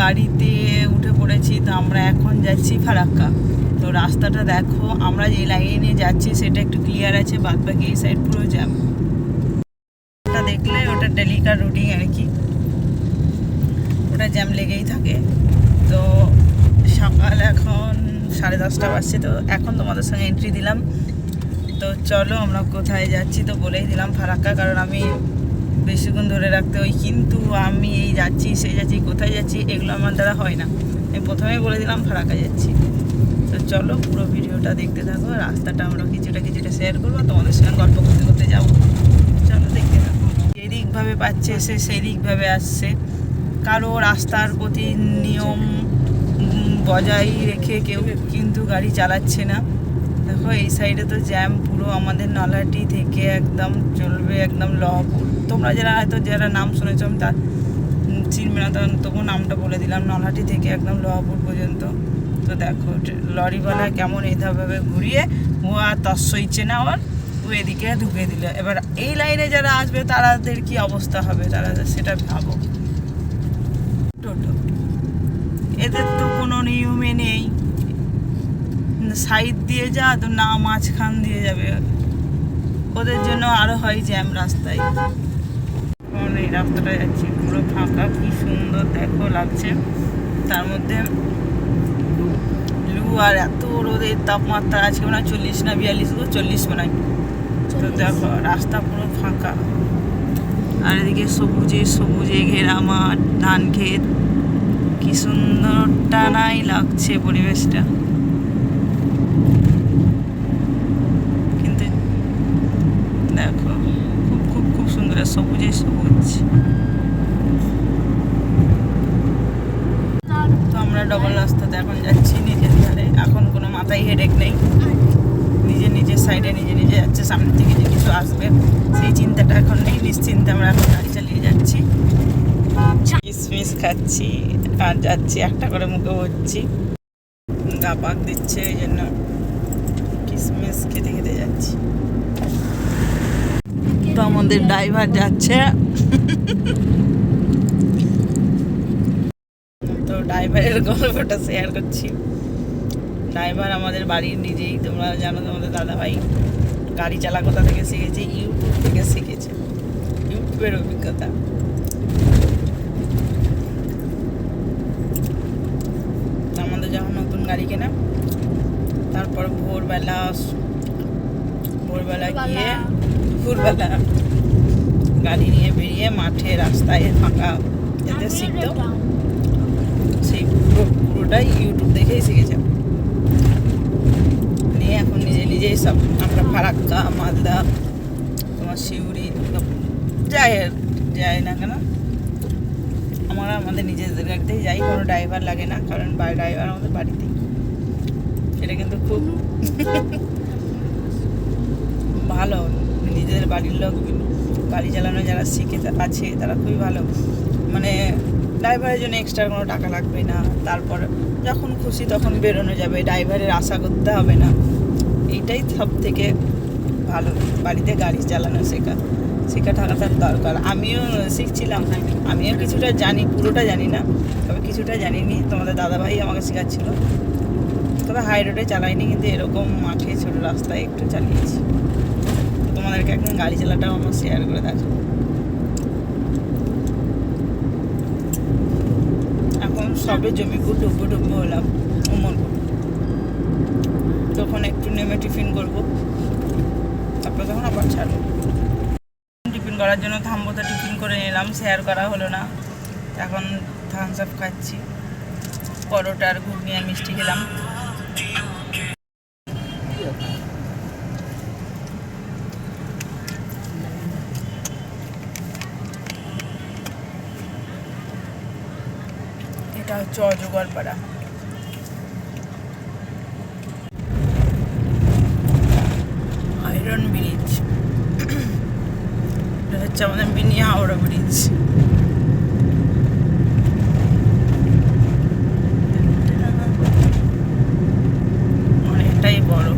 গাড়িতে উঠে পড়েছি, তো আমরা এখন যাচ্ছি ফারাক্কা। তো রাস্তাটা দেখো, আমরা যে লাইনে যাচ্ছি সেটা একটু ক্লিয়ার আছে বাদ বাকি এই সাইড পুরো জ্যাম ওটা দেখলে ওটা ডেলিকার রুটিং আর কি। ওটা জ্যাম লেগেই থাকে। তো সকাল এখন সাড়ে দশটা বাজছে, তো এখন তোমাদের সঙ্গে এন্ট্রি দিলাম। তো চলো আমরা কোথায় যাচ্ছি তো বলেই দিলাম ফারাক্কা, কারণ আমি বেশিক্ষণ ধরে রাখতে হয়, কিন্তু আমি এই যাচ্ছি, সেই যাচ্ছি, কোথায় যাচ্ছি, এগুলো আমার দ্বারা হয় না। আমি প্রথমেই বলে দিলাম, ফারাক্কা যাচ্ছি। তো চলো পুরো ভিডিওটা দেখতে থাকো, রাস্তাটা আমরা কিছুটা কিছুটা শেয়ার করব, তোমাদের সঙ্গে গল্প করতে করতে যাব। চলো দেখতে থাকো। যেদিকভাবে পাচ্ছে সে, সেই দিকভাবে আসছে। কারও রাস্তার প্রতি নিয়ম বজায় রেখে কেউ কিন্তু গাড়ি চালাচ্ছে না। দেখো এই সাইডে তো জ্যাম পুরো আমাদের নলাটি থেকে একদম চলবে একদম লহপুর। তোমরা যারা হয়তো যারা নাম শুনেছ আমি তার উম, চিনবে না তখন তবু নামটা বলে দিলাম নলহাটি থেকে একদম লহপুর পর্যন্ত। তো দেখো লরিওয়ালা কেমন এইভাবে ঘুরিয়ে ও আর তৎসইছে না ওর এদিকে ঢুকে দিল। এবার এই লাইনে যারা আসবে তাদের কি অবস্থা হবে? তারা সেটা ভাবো। টোটো। এদের তো সাইড দিয়ে যা তো না মাঝখান দিয়ে যাবে। ওদের জন্য আরও হয় জ্যাম রাস্তায়। এখন এই রাস্তাটা যাচ্ছি পুরো ফাঁকা কি সুন্দর দেখো লাগছে। তার মধ্যে লু আর এত রোদের তাপমাত্রা আজকে মনে হয় চল্লিশ না বিয়াল্লিশ গো চল্লিশ মনে হয়। তো দেখো রাস্তা পুরো ফাঁকা। আর এদিকে সবুজে সবুজে ঘেরা মাঠ ধান ক্ষেত। কি সুন্দর টানাই লাগছে পরিবেশটা কিন্তু দেখো খুব খুব খুব সুন্দর আর সবুজে সবুজ। তো আমরা ডবল রাস্তাতে এখন যাচ্ছি নিজের ধারে। এখন কোনো মাথায় হেডেক নেই। নিজে নিজের সাইডে নিজে নিজে যাচ্ছে সামনে থেকে যে কিছু আসবে, সেই চিন্তাটা এখন নেই, নিশ্চিন্তে আমরা এখন গাড়ি চালিয়ে যাচ্ছি। কিসমিস খাচ্ছি, আর যাচ্ছি, একটা করে মুখে হচ্ছি গা পাক দিচ্ছে, এই জন্য কিসমিস খেতে খেতে যাচ্ছি। তো আমাদের ড্রাইভার যাচ্ছে। তো ড্রাইভারের গল্পটা শেয়ার করছি। ড্রাইভার আমাদের বাড়ির নিজেই, তোমরা জানো তোমাদের দাদা ভাই গাড়ি চালা কোথা থেকে শিখেছে? ইউটিউব থেকে শিখেছে। ইউটিউবের অভিজ্ঞতা। আমাদের যখন নতুন গাড়ি কেনা, তারপর ভোরবেলা ভোরবেলা গিয়ে দুপুরবেলা গাড়ি নিয়ে বেরিয়ে মাঠে রাস্তায় ফাঁকা এতে শিখতো সেই পুরো পুরোটাই ইউটিউব দেখেই শিখেছে। নিয়ে এখন নিজে নিজেই সব আমরা ফারাক্কা মালদা তোমার শিউরি যাই আর যাই না কেন। আমরা আমাদের নিজেদের গাড়িতেই যাই কোনো ড্রাইভার লাগে না কারণ ড্রাইভার আমাদের বাড়িতেই। এটা কিন্তু খুব ভালো। নিজেদের বাড়ির লোক, গাড়ি চালানো যারা শিখে আছে, তারা খুবই ভালো। মানে ড্রাইভারের জন্য এক্সট্রা কোনো টাকা লাগবে না। তারপর যখন খুশি তখন বেরোনো যাবে। ড্রাইভারের আশা করতে হবে না। এইটাই সব থেকে ভালো। বাড়িতে গাড়ি চালানো শেখা। শেখা থাকাটার দরকার। আমিও শিখছিলাম। আমিও কিছুটা জানি, পুরোটা জানি না। তবে কিছুটা জানিনি। তোমাদের দাদাভাই আমাকে শেখাচ্ছিল। তবে হাই রোডে চালাইনি, কিন্তু এরকম মাঠে ছোটো রাস্তায় একটু চালিয়েছি। তোমাদেরকে একদিন গাড়ি চালাটাও আমার শেয়ার করে দেখো এখন সবে জমিপুর ডুববো ডুববো হলাম, উমরপুর। তখন একটু নেমে টিফিন করব। তারপর তখন আবার ছাড়বো। টিফিন করার জন্য থামবো তো টিফিন করে নিলাম শেয়ার করা হলো না। এখন থামস আপ খাচ্ছি। পরোটা আর ঘুগনি আর মিষ্টি খেলাম। এটা হচ্ছে অজগর পাড়া আয়রন ব্রিজ এটা হচ্ছে আমাদের মিনি হাওড়া ব্রিজ অনেকটাই বড়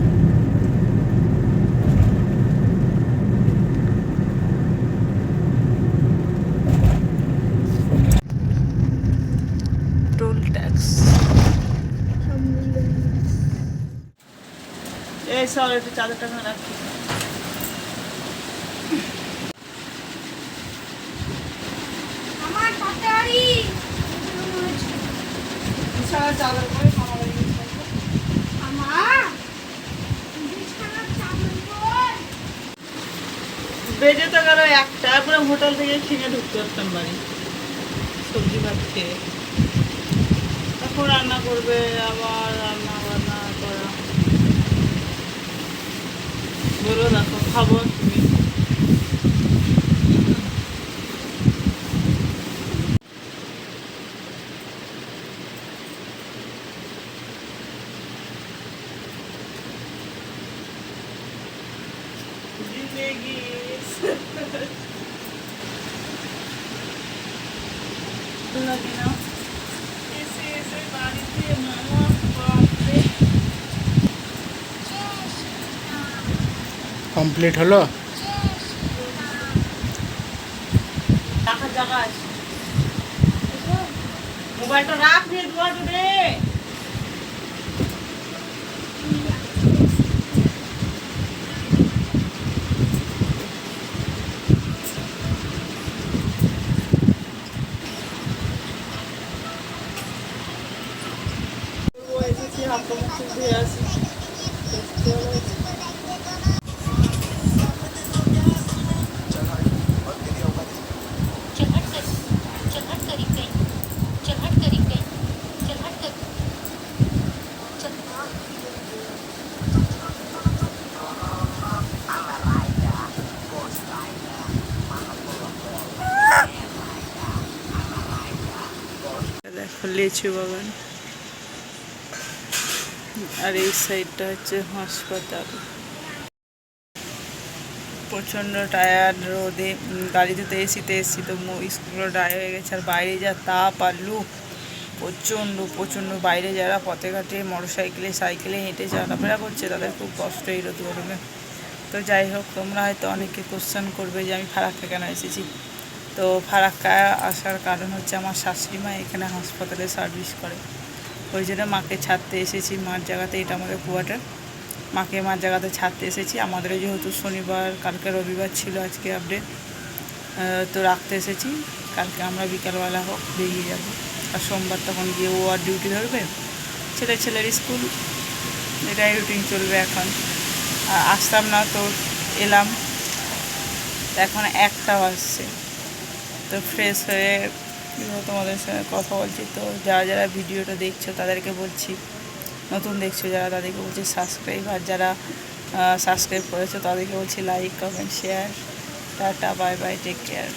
ট্যাক্স এই সব একটু চাদরটা এখানে রাখি আমার তাড়াতাড়ি বিশাল চাদর করে মামা বাড়ি গেছে। আমার বিছানা চাদর কর বেজে তো গেল একটা পুরো হোটেল থেকে খেয়ে ঢুকতে পারতাম বাড়ি। সবজি ভাত খেয়ে। তখন রান্না করবে আবার রান্না বান্না করা বলো দেখো খাব তুমি জিন্দেগি লাগে না এসে এসে বাড়িতে মামা বাপরে কমপ্লিট হলো। মোবাইলটা রাখ দিয়ে দেখো লিচু বাগান। আর এই সাইডটা হচ্ছে হাসপাতাল। প্রচণ্ড টায়ার রোদে গাড়িতে তো এসিতে এসছি, তো স্কুলগুলো ড্রাই হয়ে গেছে, আর বাইরে যা তাপ আর লু প্রচণ্ড প্রচণ্ড বাইরে যারা পথে ঘাটে মোটর সাইকেলে সাইকেলে হেঁটে চলাফেরা করছে, তাদের খুব কষ্ট এই রোদ গরমে। তো যাই হোক, তোমরা হয়তো অনেকে কোশ্চেন করবে যে আমি ফারাক্কা কেন এসেছি? তো ফারাক্কা আসার কারণ হচ্ছে আমার শাশুড়ি মা এখানে হাসপাতালে সার্ভিস করে। ওই জন্য মাকে ছাড়তে এসেছি মার জায়গাতে, এটা আমাদের কোয়ার্টার। মাকে মার জায়গাতে ছাড়তে এসেছি। আমাদেরও যেহেতু শনিবার, কালকে রবিবার ছিল আজকে আপডেট। তো রাখতে এসেছি। কালকে আমরা বিকালবেলা হোক বেরিয়ে যাব। আর সোমবার তখন গিয়ে ও আর ডিউটি ধরবে। ছেলে ছেলের স্কুল। এটাই রুটিন চলবে এখন। আসতাম না তো এলাম। এখন একটা বাজছে। তো ফ্রেশ হয়ে তোমাদের সঙ্গে কথা বলছি। তো যারা যারা ভিডিওটা দেখছ, তাদেরকে বলছি, নতুন দেখছ যারা, তাদেরকে বলছি সাবস্ক্রাইব আর যারা সাবস্ক্রাইব করেছ, তাদেরকে বলছি like comment share tata bye bye take care